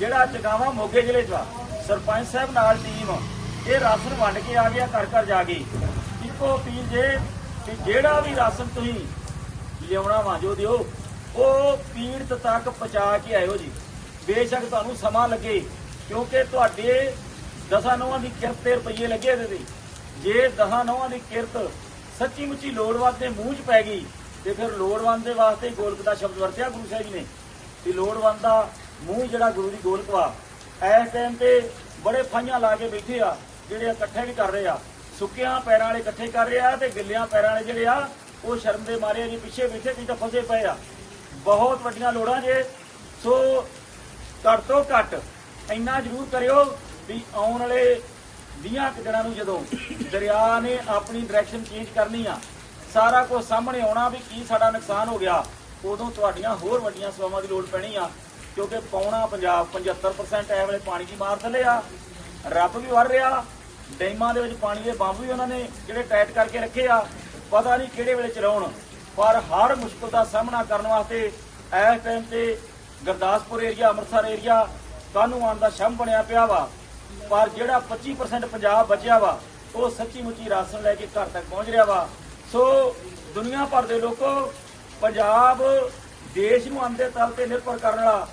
ਜਿਹੜਾ ਚਗਾਵਾ ਮੋਗੇ ਜ਼ਿਲ੍ਹੇ 'ਚ ਆ, ਸਰਪੰਚ ਸਾਹਿਬ ਨਾਲ ਟੀਮ ਇਹ ਰਾਸ਼ਨ ਵੰਡ ਕੇ ਆ ਗਿਆ, ਘਰ ਘਰ ਜਾ ਕੇ। ਇੱਕੋ ਅਪੀਲ ਜੇ ਕਿ ਜਿਹੜਾ ਵੀ ਰਾਸ਼ਨ ਤੁਸੀਂ ਲਿਆਉਣਾ ਵਾਂਜੋ ਦਿਓ, ਉਹ ਪੀੜਤ ਤੱਕ ਪਹੁੰਚਾ ਕੇ ਆਇਓ ਜੀ। ਬੇਸ਼ੱਕ ਤੁਹਾਨੂੰ ਸਮਾਂ ਲੱਗੇ, ਕਿਉਂਕਿ ਤੁਹਾਡੇ ਦਸਾਂ ਨੌਆਂ ਦੀ ਕਿਰਤ ਤੇ ਰੁਪਈਏ ਲੱਗੇ ਇਹਦੇ ਤੇ। ਜੇ ਦਸਾਂ ਨੌਆਂ ਦੀ ਕਿਰਤ ਸੱਚੀ ਮੁੱਚੀ ਲੋੜਵੰਦ ਦੇ ਮੂੰਹ 'ਚ ਪੈ ਗਈ, ਤੇ ਫਿਰ ਲੋੜਵੰਦ ਦੇ ਵਾਸਤੇ ਗੋਲਕ ਦਾ ਸ਼ਬਦ ਵਰਤਿਆ ਗੁਰੂ ਸਾਹਿਬ ਜੀ ਨੇ ਕਿ ਲੋੜਵੰਦ ਦਾ ਮੂੰਹ ਜਿਹੜਾ ਗੁਰੂ ਦੀ ਗੋਲਕ ਵਾ, ਇਸ ਟਾਈਮ ਤੇ ਬੜੇ ਫਾਈਆਂ ਲਾ ਕੇ ਬੈਠੇ ਆ, ਜਿਹੜੇ ਇਕੱਠੇ ਵੀ ਕਰ ਰਹੇ ਆ। ਸੁੱਕਿਆਂ ਪੈਰਾਂ ਵਾਲੇ ਇਕੱਠੇ ਕਰ ਰਹੇ ਆ ਤੇ ਗਿੱਲਿਆਂ ਪੈਰਾਂ ਵਾਲੇ ਜਿਹੜੇ ਆ, ਉਹ ਸ਼ਰਮ ਦੇ ਮਾਰੇ ਜੀ, ਪਿੱਛੇ ਬੈਠੇ ਕੀ ਤਾਂ ਫਸੇ ਪਏ ਆ। ਬਹੁਤ ਵੱਡੀਆਂ ਲੋੜਾਂ ਜੇ। ਸੋ ਘੱਟ ਤੋਂ ਘੱਟ ਇੰਨਾ ਜ਼ਰੂਰ ਕਰਿਓ ਵੀ ਆਉਣ ਵਾਲੇ 20 ਕੁ ਦਿਨਾਂ ਨੂੰ ਜਦੋਂ ਦਰਿਆ ਨੇ ਆਪਣੀ ਡਾਇਰੈਕਸ਼ਨ ਚੇਂਜ ਕਰਨੀ ਆ, ਸਾਰਾ ਕੁਝ ਸਾਹਮਣੇ ਆਉਣਾ ਵੀ ਕੀ ਸਾਡਾ ਨੁਕਸਾਨ ਹੋ ਗਿਆ, ਉਦੋਂ ਤੁਹਾਡੀਆਂ ਹੋਰ ਵੱਡੀਆਂ ਸੇਵਾਵਾਂ ਦੀ ਲੋੜ ਪੈਣੀ ਆ। ਕਿਉਂਕਿ ਪੌਣਾ ਪੰਜਾਬ 75% ਐ ਵੇਲੇ ਪਾਣੀ ਦੀ ਮਾਰ ਥੱਲੇ ਆ। ਰੱਬ ਵੀ ਵਰ ਰਿਹਾ। ਡੈਮਾਂ ਦੇ ਵਿੱਚ ਪਾਣੀ ਦੇ ਬੰਬ ਵੀ ਉਹਨਾਂ ਨੇ ਜਿਹੜੇ ਟਾਈਟ ਕਰਕੇ ਰੱਖੇ ਆ। ਪਤਾ ਨਹੀਂ ਕਿਹੜੇ ਵੇਲੇ ਚਲਾਉਣ। ਪਰ ਹਰ ਮੁਸ਼ਕਲ ਦਾ ਸਾਹਮਣਾ ਕਰਨ ਵਾਸਤੇ ਇਸ ਟਾਈਮ ਤੇ ਗੁਰਦਾਸਪੁਰ ਏਰੀਆ ਅੰਮ੍ਰਿਤਸਰ ਏਰੀਆ ਕਾਨੂੰ ਆਉਣ ਦਾ ਸ਼ਮ ਬਣਿਆ ਪਿਆ ਵਾ। ਪਰ ਜਿਹੜਾ 25% ਪੰਜਾਬ ਬਚਿਆ ਵਾ, ਉਹ ਸੱਚੀ ਮੁੱਚੀ ਰਾਸ਼ਨ ਲੈ ਕੇ ਘਰ ਤੱਕ ਪਹੁੰਚ ਰਿਹਾ ਵਾ। ਸੋ ਦੁਨੀਆ ਭਰ ਦੇ ਲੋਕੋ, ਪੰਜਾਬ ਦੇਸ਼ ਨੂੰ ਅੰਦੇ ਤਲ ਤੇ ਨਿਰਭਰ ਕਰਨ ਵਾਲਾ